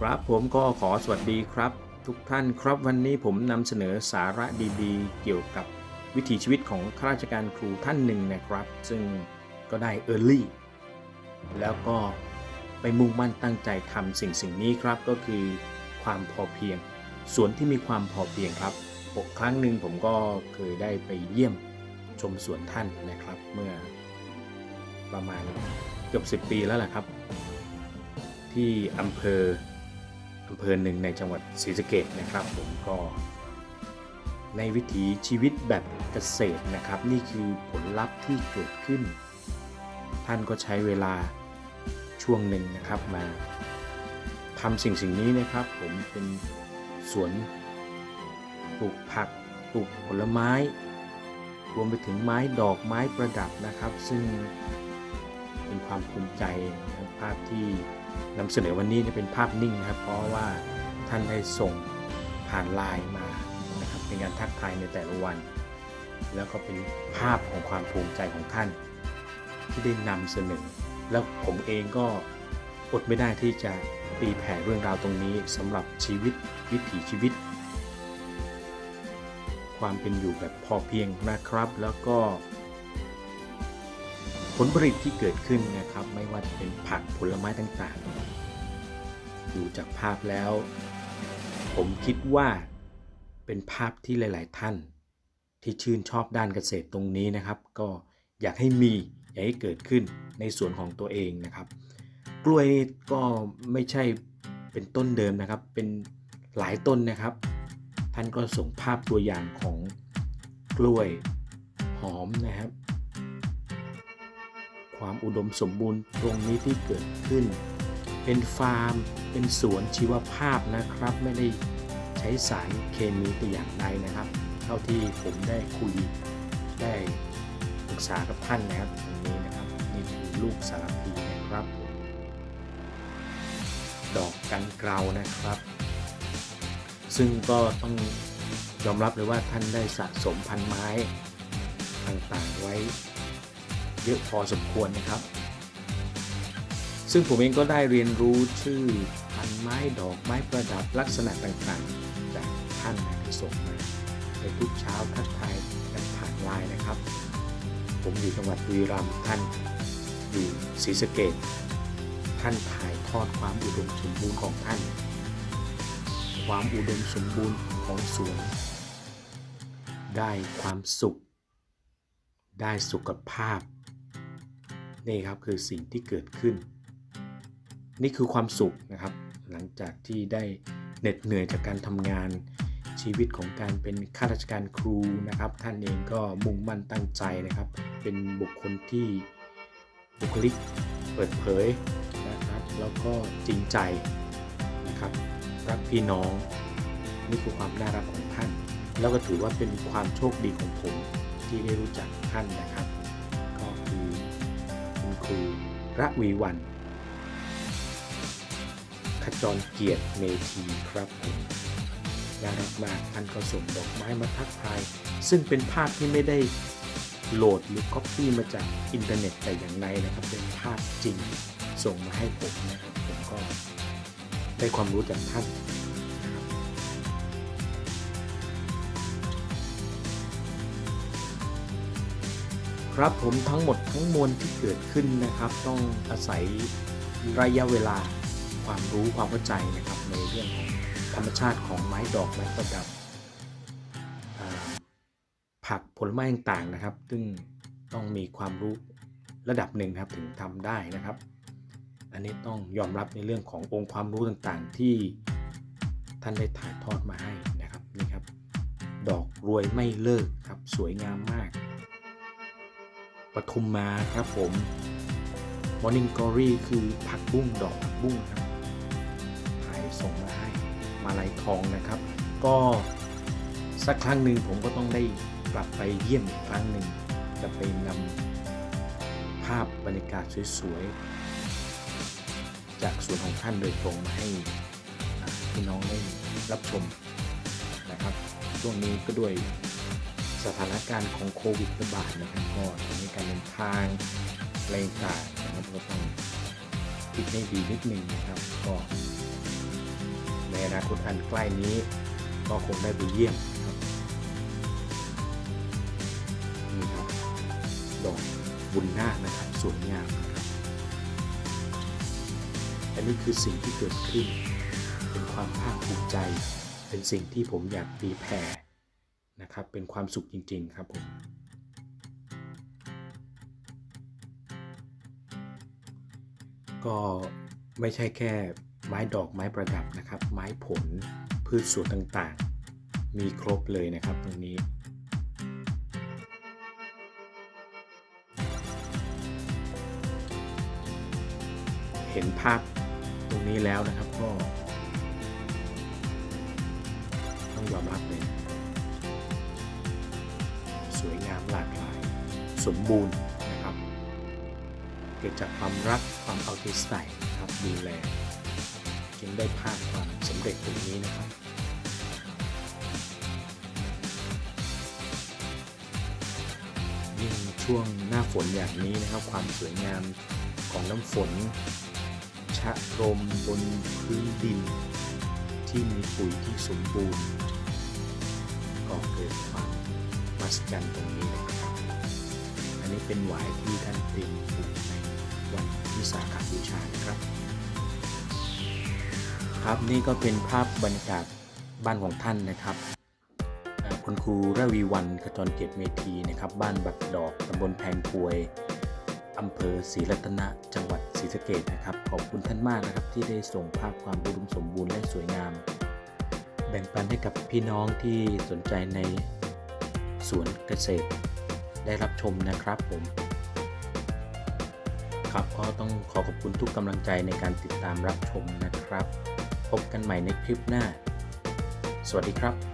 ครับผมก็ขอสวัสดีครับ ทุกท่านครับวันนี้ผมนำเสนอสาระดีๆ เกี่ยวกับวิถีชีวิตของข้าราชการครูท่านหนึ่งนะครับ ซึ่งก็ได้เออร์ลี่แล้วก็ไปมุ่งมั่นตั้งใจทำสิ่งสิ่งนี้ครับ ก็คือความพอเพียงสวนที่มีความพอเพียงครับหกครั้งหนึ่งผมก็เคยได้ไปเยี่ยมชมสวนท่านนะครับ เมื่อประมาณเกือบ 10 ปีแล้วแหละครับ ที่อำเภอ อำเภอหนึ่งในจังหวัดศรีสะเกดนะครับผมก็ในวิถีชีวิตแบบเกษตรนะครับ นี่คือผลลัพธ์ที่เกิดขึ้น ท่านก็ใช้เวลาช่วงหนึ่งนะครับมาทำสิ่งสิ่งนี้นะครับ ผมเป็นสวนปลูกผักปลูกผลไม้ รวมไปถึงไม้ดอกไม้ประดับนะครับ ซึ่งเป็นความภูมิใจภาพที่ นำเสนอวันนี้เนี่ยเป็นภาพนิ่งนะครับ เพราะว่าท่านได้ส่งผ่านไลน์มานะครับเป็นการทักทายในแต่ละวัน แล้วก็เป็นภาพของความภูมิใจของท่าน ที่ได้นำเสนอ แล้วผมเองก็อดไม่ได้ที่จะตีแผ่เรื่องราวตรงนี้สำหรับชีวิตวิถีชีวิต ความเป็นอยู่แบบพอเพียงนะครับ แล้วก็ ผลผลิตที่เกิดขึ้นนะครับ ไม่ว่าจะเป็นผักผลไม้ต่างๆ ดูจากภาพแล้ว ผมคิดว่าเป็นภาพที่หลาย ๆ ท่าน ที่ชื่นชอบด้านเกษตรตรงนี้นะครับ ก็อยากให้มีอยากให้เกิดขึ้นในสวนของตัวเองนะครับ กล้วยนี่ก็ไม่ใช่เป็นต้นเดิมนะครับ เป็นหลายต้นนะครับ ท่านก็ส่งภาพตัวอย่างของกล้วยหอมนะครับ ความอุดมสมบูรณ์ตรงนี้ที่เกิดขึ้น เป็นฟาร์ม เป็นสวนชีวภาพนะครับ ไม่ได้ใช้สารเคมีตัวอย่างใดนะครับ เท่าที่ผมได้คุยได้ปรึกษากับท่านนะครับตรงนี้นะครับนี่คือลูกสารพีนะครับ ดอกกันเกลานะครับ ซึ่งก็ต้องยอมรับเลยว่าท่านได้สะสมพันไม้ต่างๆไว้ เยอะพอสมควรนะครับ ซึ่งผมเองก็ได้เรียนรู้ชื่อพันไม้ดอกไม้ประดับลักษณะต่างๆ จากท่านที่ส่งมาในทุกเช้าทักทายกันผ่านไลน์นะครับ ผมอยู่จังหวัดบุรีรัมย์ท่านอยู่ศรีสะเกดท่านถ่ายทอดความอุดมสมบูรณ์ของท่าน ความอุดมสมบูรณ์ของสวนได้ความสุข ได้สุขภาพ นี่ครับคือสิ่งที่เกิดขึ้น นี่คือความสุขนะครับ หลังจากที่ได้เหน็ดเหนื่อยจากการทำงานชีวิตของการเป็นข้าราชการครูนะครับ ท่านเองก็มุ่งมั่นตั้งใจนะครับ เป็นบุคคลที่บุคลิกเปิดเผยนะครับ แล้วก็จริงใจนะครับ รักพี่น้องนี่คือความน่ารักของท่าน แล้วก็ถือว่าเป็นความโชคดีของผมที่ได้รู้จักท่านนะครับ ก็คือ ครูระวีวันขจรเกียรติเมธีครับผมน่ารักมากท่านก็ส่งดอกไม้มาทักทาย ซึ่งเป็นภาพที่ไม่ได้โหลดหรือก๊อปปี้มาจากอินเทอร์เน็ตแต่อย่างใดนะครับ เป็นภาพจริงส่งมาให้ผมนะครับ ผมก็ได้ความรู้จากท่าน ครับผมทั้งหมดทั้งมวลที่เกิดขึ้นนะครับ ต้องอาศัยระยะเวลาความรู้ความเข้าใจนะครับในเรื่องของธรรมชาติของไม้ดอกไม้ประดับผักผลไม้ต่างๆนะครับ ซึ่งต้องมีความรู้ระดับหนึ่งครับถึงทำได้นะครับ อันนี้ต้องยอมรับในเรื่องขององค์ความรู้ต่างๆ ที่ท่านได้ถ่ายทอดมาให้นะครับนี่ครับ ดอกรวยไม่เลิกครับสวยงามมาก ปทุมมาครับผม Morning Glory คือผักบุ้งดอกผักบุ้งครับถ่ายส่งมาให้มาลายทองนะครับ ก็สักครั้งหนึ่งผมก็ต้องได้กลับไปเยี่ยมอีกครั้งหนึ่งจะไปนำภาพบรรยากาศสวยๆ จากสวนของท่านโดยตรงมาให้พี่น้องได้รับชมนะครับช่วงนี้ก็ด้วย สถานการณ์ของโควิดระบาดนะครับก็ทำให้การเดินทางอะไรต่างๆนะครับก็ต้องคิดให้ดีนิดนึงนะครับ ก็ในอนาคตอันใกล้นี้ก็คงได้ไปเยี่ยมครับนี่ครับดอกบุญนาคนะครับสวยงามนะครับอันนี้คือสิ่งที่เกิดขึ้น เป็นความภาคภูมิใจ เป็นสิ่งที่ผมอยากตีแผ่ นะครับ เป็นความสุขจริง ๆ ครับผมก็ไม่ใช่แค่ไม้ดอกไม้ประดับนะครับ ไม้ผลพืชสวนต่างๆ มีครบเลยนะครับตรงนี้ เห็นภาพตรงนี้แล้วนะครับก็ต้องยอมรับเลย สมบูรณ์นะครับเกิดจากความรักความเอาใจใส่นะครับดูแลจึงได้ภาพความสำเร็จตรงนี้นะครับยิ่งช่วงหน้าฝนอย่างนี้นะครับ ความสวยงามของน้ำฝน ชะรมบนพื้นดิน ที่มีปุ๋ยที่สมบูรณ์ ก็เกิดความมหัศจรรย์ตรงนี้นะครับ อันนี้เป็นหวายที่ท่านเตรียมปลูกในวันวิสาขบูชานะครับ ครับนี่ก็เป็นภาพบรรยากาศบ้านของท่านนะครับคุณครูระวีวันขจรเกียรติเมธีนะครับ บ้านบักดอกตำบลแพงพวยอำเภอศรีรัตนะจังหวัดศรีสะเกดนะครับ ขอบคุณท่านมากนะครับ ที่ได้ส่งภาพความอุดมสมบูรณ์และสวยงาม แบ่งปันให้กับพี่น้องที่สนใจในสวนเกษตร ได้รับชมนะครับผม ครับก็ต้องขอขอบคุณทุกกำลังใจในการติดตามรับชมนะครับ พบกันใหม่ในคลิปหน้า สวัสดีครับ